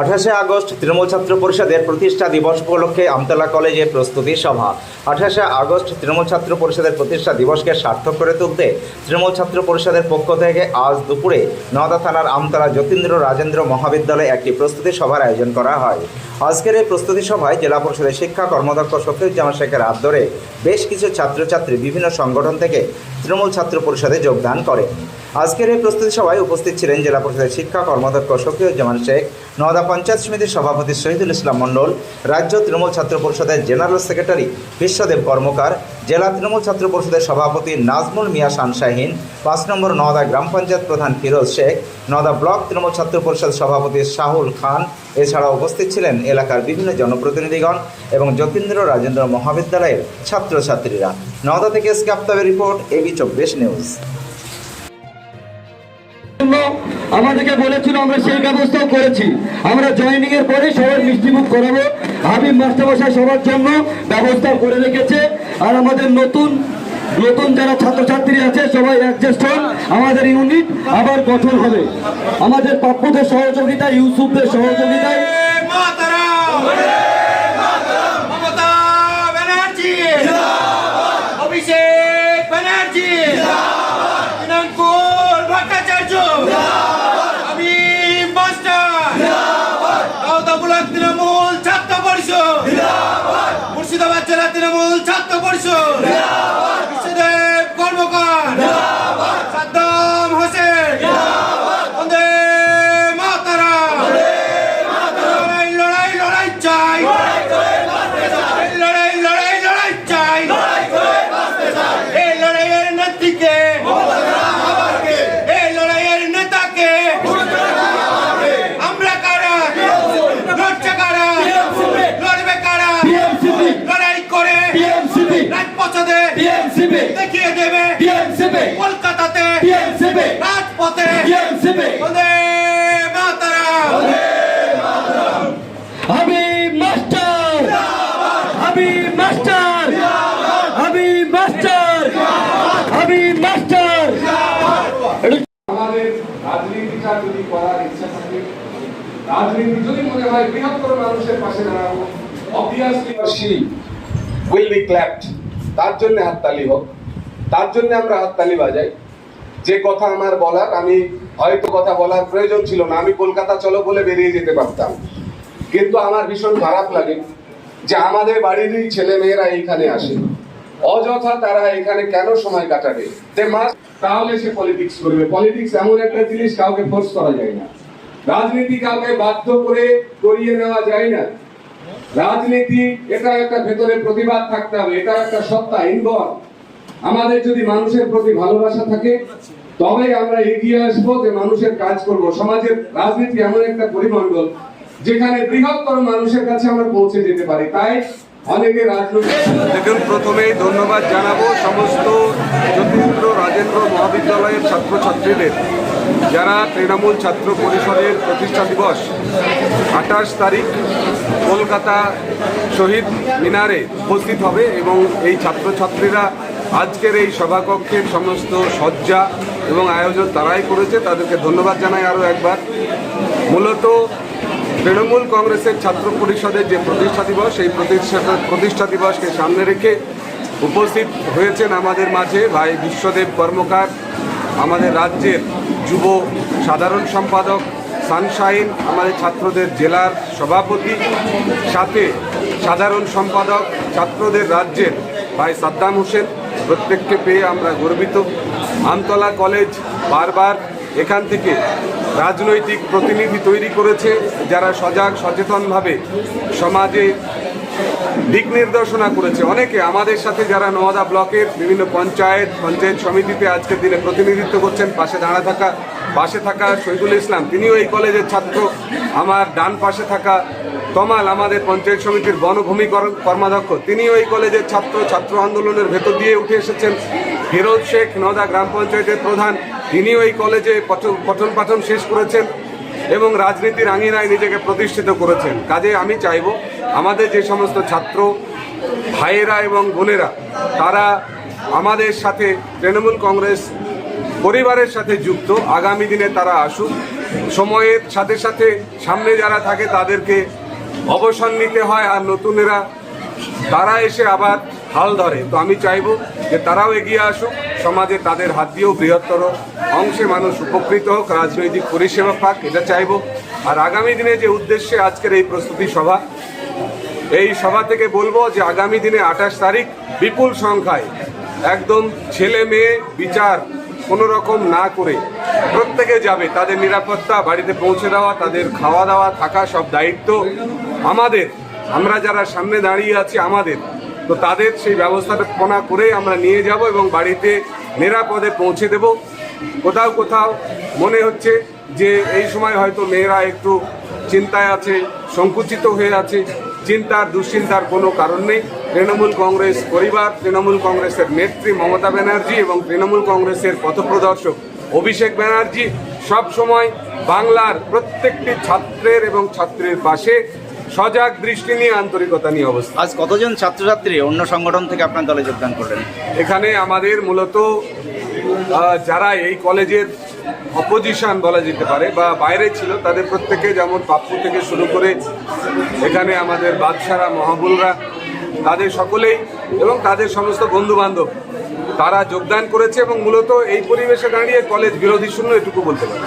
আঠাশে আগস্ট তৃণমূল ছাত্র পরিষদের প্রতিষ্ঠা দিবস উপলক্ষে আমতলা কলেজে প্রস্তুতি সভা। আঠাশে আগস্ট তৃণমূল ছাত্র পরিষদের প্রতিষ্ঠা দিবসকে সার্থক করে তুলতে তৃণমূল ছাত্র পরিষদের পক্ষ থেকে আজ দুপুরে নওদা থানার আমতলা যতীন্দ্র রাজেন্দ্র মহাবিদ্যালয়ে একটি প্রস্তুতি সভার আয়োজন করা হয়। আজকের এই প্রস্তুতি সভায় জেলা পরিষদের শিক্ষা কর্মদক্ষ শফিউজ্জামান শেখের হাত ধরে বেশ কিছু ছাত্রছাত্রী বিভিন্ন সংগঠন থেকে তৃণমূল ছাত্র পরিষদে যোগদান করেন। আজকের এই প্রস্তুতি সভায় উপস্থিত ছিলেন জেলা পরিষদের শিক্ষা কর্মদক্ষ শফিউজ্জামান শেখ, নওদা পঞ্চায়েত সমিতির সভাপতি শহীদুল ইসলাম মণ্ডল, রাজ্য তৃণমূল ছাত্র পরিষদের জেনারেল সেক্রেটারি বিশ্বদেব কর্মকার, জেলা তৃণমূল ছাত্র পরিষদের সভাপতি নাজমুল মিয়া শানশাহিন, পাঁচ নম্বর নওদা গ্রাম পঞ্চায়েত প্রধান ফিরোজ শেখ, নওদা ব্লক তৃণমূল ছাত্র পরিষদ সভাপতি শাহুল খান এছাড়া উপস্থিত ছিলেন এলাকার বিভিন্ন জনপ্রতিনিধিগণ এবং যতীন্দ্র রাজেন্দ্র মহাবিদ্যালয়ের ছাত্রছাত্রীরা। নওদা থেকে এসকে আফতাবের রিপোর্ট এবি চব্বিশ নিউজ। আমাদেরকে বলেছিল, আমরা সেই ব্যবস্থাও করেছি। আমরা জয়েনিং এর পরে সবার মিষ্টিমুখ করাবো। হাবিব মাস্টারমশাই সবার জন্য ব্যবস্থা করে রেখেছে। আর আমাদের নতুন নতুন যারা ছাত্রছাত্রী আছে, সবাই অ্যাডজাস্ট হন। আমাদের ইউনিট আবার গঠন হবে। আমাদের পাপ্পুদের সহযোগিতায়, ইউসুফদের সহযোগিতায়। তৃণমূল ছাত্র পরিষদ। রাজনীতি যদি মনে হয় বৃহত্তর মানুষের পাশে দাঁড়াবো অবভিয়াসলি উইল বি ক্ল্যাপড তার জন্য হাততালি হোক তার জন্য আমরা হাততালি বাজাই। যে কথা আমার বলার আমি হয়তো কথা বলার প্রয়োজন ছিল না আমি কলকাতা চলো বলে বেরিয়ে যেতে পারতাম। কিন্তু আমার ভীষণ খারাপ লাগে যে আমাদের বাড়িরই ছেলে মেয়েরা এইখানে আসে। অযথা তারা এখানে কেন সময় কাটাবে? তাহলে সে পলিটিক্স করবে। পলিটিক্স এমন একটা জিনিস কাউকে ফোর্স করা যায় না। রাজনীতি কাউকে বাধ্য করে করিয়ে নেওয়া যায় না। রাজনীতি, এটা একটা ভেতরে প্রতিবাদ থাকতে হবে, এটা একটা সত্তা ইনবর্ন আমাদের যদি মানুষের প্রতি ভালোবাসা থাকে, তবেই আমরা এগিয়ে আসব যে মানুষের কাজ করব। সমাজের রাজনীতি এমন একটা পরিমণ্ডল, যেখানে বৃহত্তর মানুষের কাছে আমরা পৌঁছে যেতে পারি। তাই অনেকে রাজনৈতিক দেখুন প্রথমেই ধন্যবাদ জানাব সমস্ত যতীন্দ্র রাজেন্দ্র মহাবিদ্যালয়ের ছাত্রছাত্রীদের। যারা তৃণমূল ছাত্র পরিষদের প্রতিষ্ঠা দিবস আঠাশ তারিখ কলকাতা শহীদ মিনারে উপস্থিত হবে এবং এই ছাত্রছাত্রীরা আজকের এই সভাকক্ষের সমস্ত সজ্জা এবং আয়োজন তারাই করেছে। তাদেরকে ধন্যবাদ জানাই আরও একবার। মূলত তৃণমূল কংগ্রেসের ছাত্র পরিষদের যে প্রতিষ্ঠা দিবস, সেই প্রতিষ্ঠা প্রতিষ্ঠা দিবসকে সামনে রেখে উপস্থিত হয়েছেন আমাদের মাঝে ভাই বিশ্বদেব কর্মকার, আমাদের রাজ্যের যুব সাধারণ সম্পাদক সানশাইন, আমাদের ছাত্রদের জেলার সভাপতি, সাথে সাধারণ সম্পাদক ছাত্রদের রাজ্যের ভাই সাদ্দাম হোসেন। প্রত্যেককে পেয়ে আমরা গর্বিত। আমতলা কলেজ বারবার এখান থেকে রাজনৈতিক প্রতিনিধি তৈরি করেছে, যারা সজাগ, সচেতনভাবে সমাজে দিক নির্দেশনা করেছে। অনেকে আমাদের সাথে যারা নওদা ব্লকের বিভিন্ন পঞ্চায়েত পঞ্চায়েত সমিতিতে আজকের দিনে প্রতিনিধিত্ব করছেন, পাশে দাঁড়া থাকা, পাশে থাকা শহীদুল ইসলাম। তিনিও এই কলেজের ছাত্র। আমার ডান পাশে থাকা তমাল, আমাদের পঞ্চায়েত সমিতির বনভূমি কর- কর্মাধ্যক্ষ। তিনিও এই কলেজের ছাত্র। ছাত্র আন্দোলনের ভেতর দিয়ে উঠে এসেছেন ফিরোজ শেখ, নওদা গ্রাম পঞ্চায়েতের প্রধান। তিনিও এই কলেজে পঠ- পঠন পাঠন শেষ করেছেন। এবং রাজনীতির আঙিনায় নিজেকে প্রতিষ্ঠিত করেছেন। কাজে আমি চাইব আমাদের যে সমস্ত ছাত্র, ভাইয়েরা এবং বোনেরা, তারা আমাদের সাথে তৃণমূল কংগ্রেস পরিবারের সাথে যুক্ত, আগামী দিনে তারা আসুক। সময়ের সাথে সাথে সামনে যারা থাকে তাদেরকে অবসর নিতে হয় আর নতুনেরা, তারা এসে আবার হাল ধরে। তো আমি চাইব যে তারাও এগিয়ে আসুক। সমাজে তাদের হাত দিয়েও বৃহত্তর অংশে মানুষ উপকৃত হোক, রাজনৈতিক পরিষেবা পাক, এটা চাইব। আর আগামী দিনে যে উদ্দেশ্যে আজকের এই প্রস্তুতি সভা, এই সভা থেকে বলব যে আগামী দিনে আঠাশ তারিখ বিপুল সংখ্যায় একদম ছেলে মেয়ে বিচার কোনো রকম না করে প্রত্যেকে যাবে। তাদের নিরাপত্তা, বাড়িতে পৌঁছে দেওয়া, তাদের খাওয়া দাওয়া, থাকা সব দায়িত্ব আমাদের। আমরা যারা সামনে দাঁড়িয়ে আছি, আমাদের। তো তাদের সেই ব্যবস্থাপনা করে আমরা নিয়ে যাব এবং বাড়িতে নিরাপদে পৌঁছে দেব। কোথাও কোথাও মনে হচ্ছে যে এই সময় হয়তো মেয়েরা একটু চিন্তায় আছে, সংকুচিত হয়ে আছে। চিন্তার, দুশ্চিন্তার কোনো কারণ নেই। তৃণমূল কংগ্রেস পরিবার, তৃণমূল কংগ্রেসের নেত্রী মমতা ব্যানার্জি এবং তৃণমূল কংগ্রেসের পথপ্রদর্শক অভিষেক ব্যানার্জি সব সময় বাংলার প্রত্যেকটি ছাত্রের এবং ছাত্রীর পাশে সজাগ দৃষ্টি নিয়ে আন্তরিকতা নিয়ে অবস্থা। আজ কতজন ছাত্রছাত্রী অন্য সংগঠন থেকে আপনার দলে যোগদান করলেন? এখানে আমাদের মূলত যারা এই কলেজের অপোজিশন বলা যেতে পারে বা বাইরে ছিল তাদের প্রত্যেকে যেমন পাপ্পু থেকে শুরু করে এখানে আমাদের বাদশারা মহাবুলরা তাদের সকলেই এবং তাদের সমস্ত বন্ধু বান্ধব তারা যোগদান করেছে এবং মূলত এই পরিবেশে দাঁড়িয়ে কলেজ বিরোধী শূন্য এটুকু বলতে পারি।